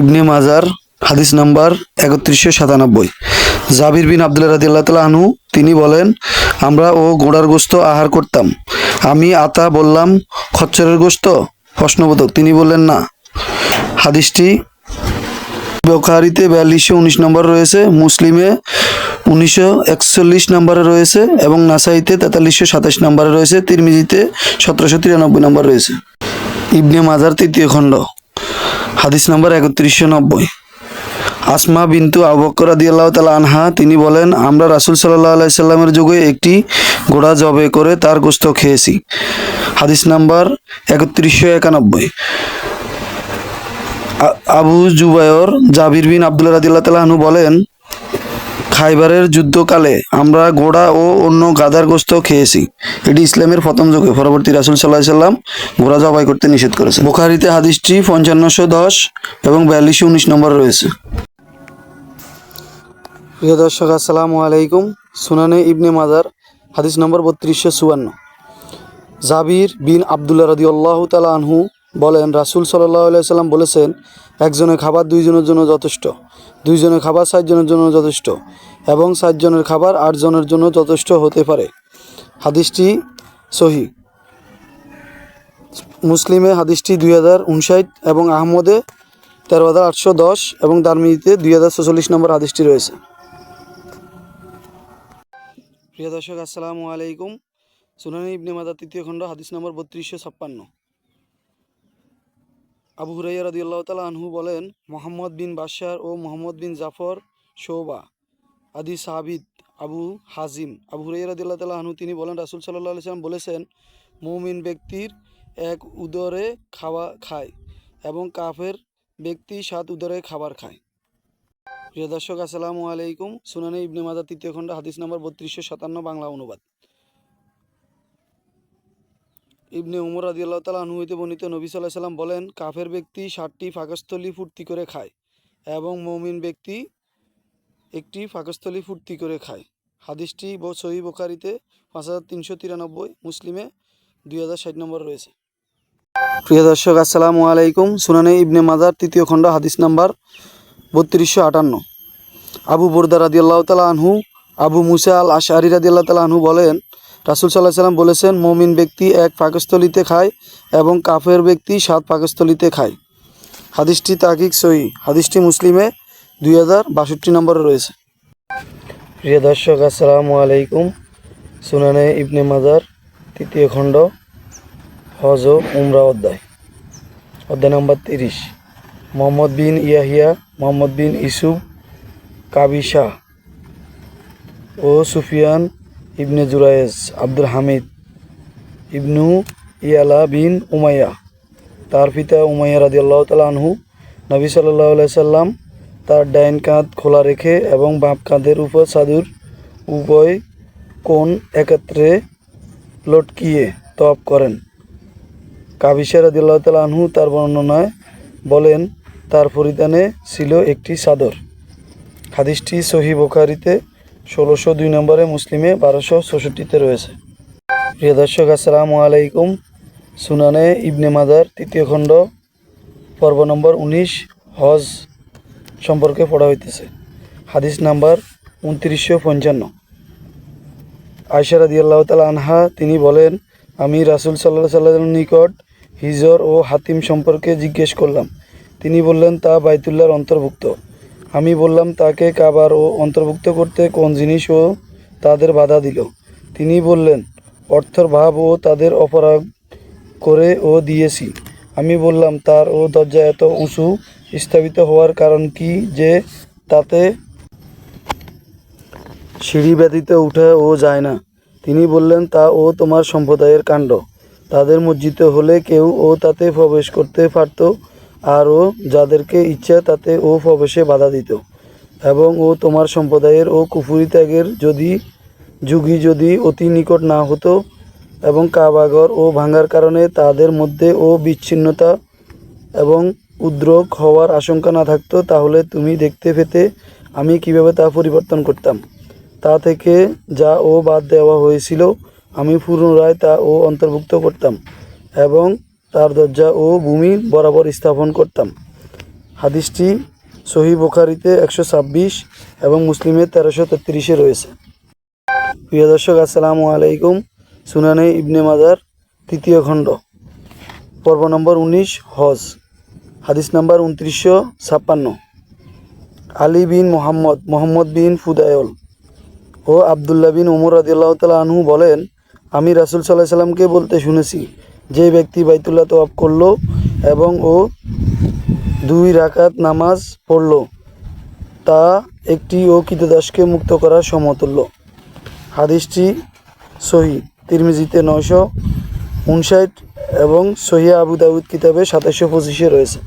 ইবনে মাজার, হাদিস নাম্বার একত্রিশশো সাতানব্বই। জাবির বিন আবদুল্লাহ রাদিল্লাহ তালা আনহু, তিনি বলেন, আমরা ও ঘোড়ার গোস্ত আহার করতাম। আমি আতা বললাম, খচ্চরের গোস্ত? প্রশ্নবোধক, তিনি বললেন, না। হাদিসটি বোখারিতে বিয়াল্লিশশো উনিশ নম্বর রয়েছে, মুসলিমে উনিশশো একচল্লিশ নম্বরে রয়েছে এবং নাসাইতে তেতাল্লিশশো সাতাশ নম্বরে রয়েছে, তিরমিজিতে সতেরোশো তিরানব্বই নম্বর রয়েছে। ইবনে মাজার তৃতীয় খণ্ড। হাদিস নম্বর একত্রিশশো নব্বই। আসমা বিন্তু আবকর রাদিয়াল্লাহ তালা আনহা, তিনি বলেন, আমরা রাসুল সাল্লাহ আলাইহি সাল্লামের যুগে একটি ঘোড়া জবে করে তার গোস্ত খেয়েছি। হাদিস নাম্বার একত্রিশশো একানব্বই। আবু জুবায়র জাবির বিন আবদুল্লাহ রাদিয়াল্লাহু আল্লাহ আনহু বলেন খাইবারের যুদ্ধকালে আমরা ঘোড়া ও অন্য গাধার গোস্ত খেয়েছি। এটি ইসলামের প্রথম যুগে। পরবর্তী রাসুল সাল্লাহ সাল্লাম ঘোড়া জবাই করতে নিষেধ করেছে বুখারিতে হাদিসটি পঞ্চান্নশো দশ এবং বিয়াল্লিশশো উনিশ নম্বর রয়েছে। প্রিয় দর্শক, আসসালামু আলাইকুম। সুনানে ইবনে মাজার, হাদিস নম্বর বত্রিশশো চুয়ান্ন। জাবির বিন আবদুল্লাহ রদি আল্লাহ তালা আনহু বলেন, রাসুল সাল্লাহ সাল্লাম বলেছেন, একজনের খাবার দুইজনের জন্য যথেষ্ট। দুইজনের খাবার ষাটজনের জন্য যথেষ্ট এবং ষাটজনের খাবার আটজনের জন্য যথেষ্ট হতে পারে। হাদিসটি সহি। মুসলিমে হাদিসটি দুই হাজার উনষাট এবং আহমদে তেরো হাজার আটশো দশ এবং দারমিতে দুই হাজার ছচল্লিশ নম্বর হাদিসটি রয়েছে। প্রিয় দর্শক, আসসালামু আলাইকুম। সুনানি ইবনে মাদার তৃতীয় খণ্ড, হাদিস নম্বর বত্রিশশো ছাপ্পান্ন। আবু হুরাইয়া রাদিয়াল্লাহু তাআলা আনহু বলেন, মোহাম্মদ বিন বাশার ও মোহাম্মদ বিন জাফর শোবা আদি সাহাবিদ আবু হাজিম। আবু হুরাইয়া রাদিয়াল্লাহু তাআলা আনহু, তিনি বলেন, রাসূল আলাইহি সাল্লাম বলেছেন, মুমিন ব্যক্তির এক উদরে খাওয়া খায় এবং কাফের ব্যক্তি সাত উদরে খাবার খায়। প্রিয় দর্শক, আসসালামু আলাইকুম। সুনানি ইবনে মাজার তৃতীয় খণ্ড, হাদিস নম্বর বত্রিশশো সাতান্ন, বাংলা অনুবাদ। ইবনে উমর আদি তাআলা আনহু হইতে বর্ণিত নবী আলাইহি সাল্লাম বলেন, কাফের ব্যক্তি ষাটটি ফাঁকস্থলী ফুর্তি করে খায় এবং মমিন ব্যক্তি একটি ফাঁকস্থলী ফুর্তি করে খায়। হাদিসটি সহি বোখারিতে পাঁচ হাজার তিনশো তিরানব্বই, মুসলিমে দুই হাজার ষাট নম্বর রয়েছে। প্রিয় দর্শক, আসসালামু আলাইকুম। সুনানে ইবনে মাজার তৃতীয় খণ্ড, হাদিস নাম্বার বত্রিশশো আটান্ন। আবু বুরদা রাদিয়াল্লাহু তাআলা আনহু, আবু মুসা আল আশআরি রাদিয়াল্লাহু তাআলা আনহু বলেন রাসূল আলাইহি সাল্লাম বলেছেন, মমিন ব্যক্তি এক পাকস্থলিতে খায় এবং কাফের ব্যক্তি সাত পাকস্থলিতে খায়। হাদিসটি তাকিক সহি। হাদিসটি মুসলিমে দুই হাজার বাষট্টি নম্বরে রয়েছে। প্রিয় দর্শক, আসসালামু আলাইকুম। সুনানে ইবনে মাজার তৃতীয় খণ্ড, হজ ও উমরা অধ্যায় অধ্যায় নম্বর তিরিশ। Muhammad bin Yahya, Muhammad bin Yusuf কাবিশা ও Sufyan ibn Jurayj Abdul Hamid ibn Yala bin Umayya. তার পিতা উমাইয়া রাদি আল্লাহ তালা আনহু। নবী সাল্লাহ সাল্লাম তার ডাইন কাঁধ খোলা রেখে এবং বাম কাঁধের উপর সাধুর উভয় কোণ একত্রে লটকিয়ে তপ করেন। কাবিসা রাদি আল্লাহ আনহু তার বর্ণনায় বলেন, তার পরিধানে ছিল একটি সাদর। হাদিসটি সহি বোখারিতে ষোলোশো দুই নম্বরে মুসলিমে বারোশো চৌষট্টিতে রয়েছে। প্রিয় দর্শক, আসসালামু আলাইকুম। সুনানে ইবনে মাদার তৃতীয় খণ্ড, পর্ব নম্বর উনিশ, হজ সম্পর্কে পড়া হইতেছে। হাদিস নাম্বার উনত্রিশশো পঞ্চান্ন। আয়সা রাদিয়াল্লাহ তালা আনহা, তিনি বলেন, আমি রাসুল সাল্লাহ সাল্লামের নিকট হিজর ও হাতিম সম্পর্কে জিজ্ঞেস করলাম। তিনি বললেন, তা বাইতুল্লাহর অন্তর্ভুক্ত। আমি বললাম, তাকে কাবার ও অন্তর্ভুক্ত করতে কোন জিনিস ও তাদের বাধা দিল? তিনি বললেন, অর্থর ভাব ও তাদের অপরাধ করে ও দিয়েছি। আমি বললাম, তার ও দরজা এত উঁচু স্থাপিত হওয়ার কারণ কি যে তাতে সিঁড়ি ব্যতীত উঠে ও যায় না? তিনি বললেন, তা ও তোমার সম্প্রদায়ের কাণ্ড। তাদের মসজিদে হলে কেউ ও তাতে প্রবেশ করতে পারত আর ও যাদেরকে ইচ্ছা তাতে ও প্রবেশে বাধা দিত। এবং ও তোমার সম্প্রদায়ের ও কুফুরি ত্যাগের যদি যুগী যদি অতি নিকট না হতো এবং কাবাগর ও ভাঙার কারণে তাদের মধ্যে ও বিচ্ছিন্নতা এবং উদ্রোগ হওয়ার আশঙ্কা না থাকতো, তাহলে তুমি দেখতে পেতে আমি কীভাবে তা পরিবর্তন করতাম। তা থেকে যা ও বাদ দেওয়া হয়েছিল, আমি পুনরায় তা ও অন্তর্ভুক্ত করতাম এবং তার দরজা ও ভূমি বরাবর স্থাপন করতাম। হাদিসটি সহি বোখারিতে একশো ছাব্বিশ এবং মুসলিমের তেরোশো তেত্রিশে রয়েছে। প্রিয় দর্শক, আসসালামু আলাইকুম। সুনানে ইবনে মাজার তৃতীয় খণ্ড। পর্ব নম্বর উনিশ, হজ। হাদিস নাম্বার উনত্রিশশো ছাপ্পান্ন। আলী বিন মোহাম্মদ মোহাম্মদ বিন ফুদায়ল ও আবদুল্লাহ বিন উমর রাদিয়াল্লাহ তালা আনহু বলেন, আমি রাসুল সাল্লাহ সাল্লামকে বলতে শুনেছি যে ব্যক্তি বাইতুল্লাহ তোয়াব করল এবং ও দুই রাকাত নামাজ পড়ল, তা একটি ও কিতদাসকে মুক্ত করার সমতুল্য। হাদিসটি সহি। তিরমিজিতে নয়শো উনষাট এবং সহিয়া আবু কিতাবে সাতাশশো পঁচিশে রয়েছে।